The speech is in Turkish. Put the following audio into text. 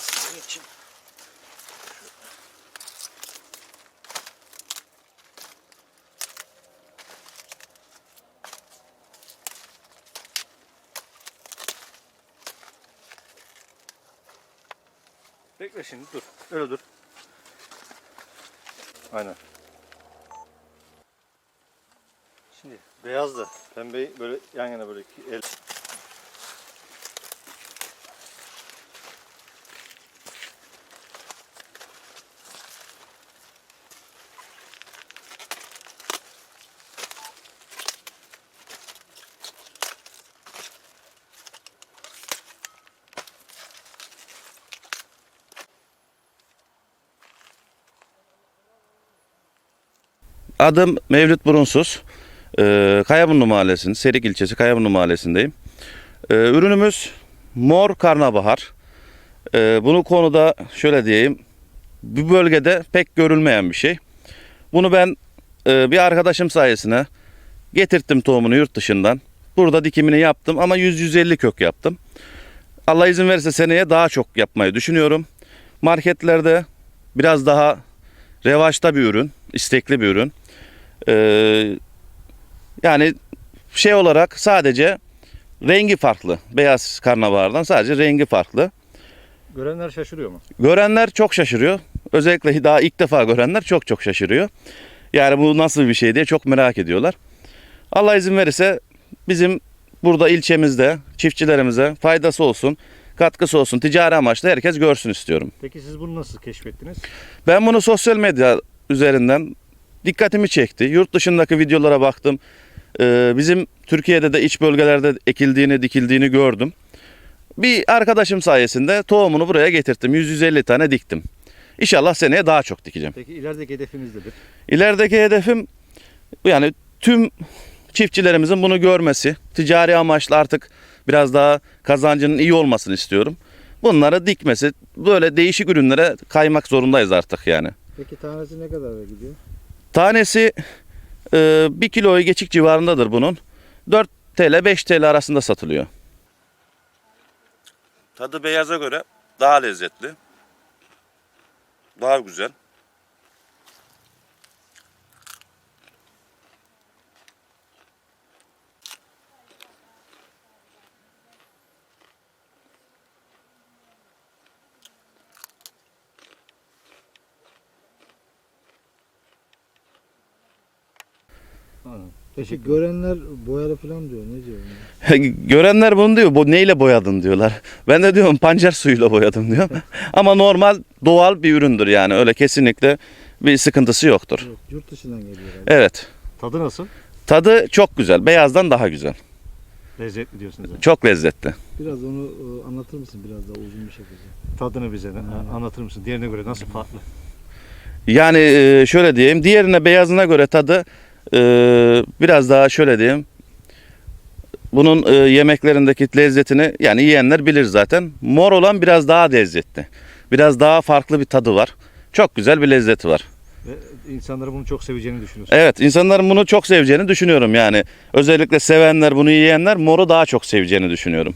Sizin için. Bekle şimdi dur. Öyle dur. Aynen. Şimdi beyazla pembeyi böyle yan yana böyle el. Adım Mevlüt Burunsuz. Ee, Kayabunlu Mahallesi'nin, Serik ilçesi Kayabunlu Mahallesi'ndeyim. Ee, ürünümüz mor karnabahar. Ee, bunu konuda şöyle diyeyim. Bu bölgede pek görülmeyen bir şey. Bunu ben e, bir arkadaşım sayesinde getirttim tohumunu yurt dışından. Burada dikimini yaptım ama 100-150 kök yaptım. Allah izin verirse seneye daha çok yapmayı düşünüyorum. Marketlerde biraz daha revaçta bir ürün, istekli bir ürün. Ee, yani şey olarak sadece rengi farklı. Beyaz karnabahardan sadece rengi farklı. Görenler şaşırıyor mu? Görenler çok şaşırıyor. Özellikle daha ilk defa görenler çok çok şaşırıyor. Yani bu nasıl bir şey diye çok merak ediyorlar. Allah izin verirse bizim burada ilçemizde çiftçilerimize faydası olsun, katkısı olsun, ticari amaçlı herkes görsün istiyorum. Peki siz bunu nasıl keşfettiniz? Ben bunu sosyal medya üzerinden dikkatimi çekti. Yurt dışındaki videolara baktım. Ee, bizim Türkiye'de de iç bölgelerde ekildiğini, dikildiğini gördüm. Bir arkadaşım sayesinde tohumunu buraya getirttim. 150 tane diktim. İnşallah seneye daha çok dikeceğim. Peki ilerideki hedefiniz nedir? İlerideki hedefim yani tüm çiftçilerimizin bunu görmesi. Ticari amaçlı artık biraz daha kazancının iyi olmasını istiyorum. Bunları dikmesi, böyle değişik ürünlere kaymak zorundayız artık yani. Peki tanesi ne kadar gidiyor? Tanesi e, 1 kiloyu geçik civarındadır bunun. 4 TL 5 TL arasında satılıyor. Tadı beyaza göre daha lezzetli. Daha güzel. Peki görenler boyalı falan diyor. Ne diyor? Görenler bunu diyor, bu neyle boyadın diyorlar. Ben de diyorum pancar suyuyla boyadım diyor. Ama normal doğal bir üründür yani öyle kesinlikle bir sıkıntısı yoktur. Yok, yurt dışından geliyor herhalde. Evet. Tadı nasıl? Tadı çok güzel. Beyazdan daha güzel. Lezzetli diyorsunuz. yani. Çok lezzetli. Biraz onu e, anlatır mısın biraz daha uzun bir şekilde? Tadını bize de anlatır mısın? Diğerine göre nasıl farklı? Yani e, şöyle diyeyim. Diğerine beyazına göre tadı e, biraz daha şöyle diyeyim. Bunun e, yemeklerindeki lezzetini yani yiyenler bilir zaten. Mor olan biraz daha lezzetli. Biraz daha farklı bir tadı var. Çok güzel bir lezzeti var. Ve insanların bunu çok seveceğini düşünüyorsun. Evet insanların bunu çok seveceğini düşünüyorum yani. Özellikle sevenler bunu yiyenler moru daha çok seveceğini düşünüyorum.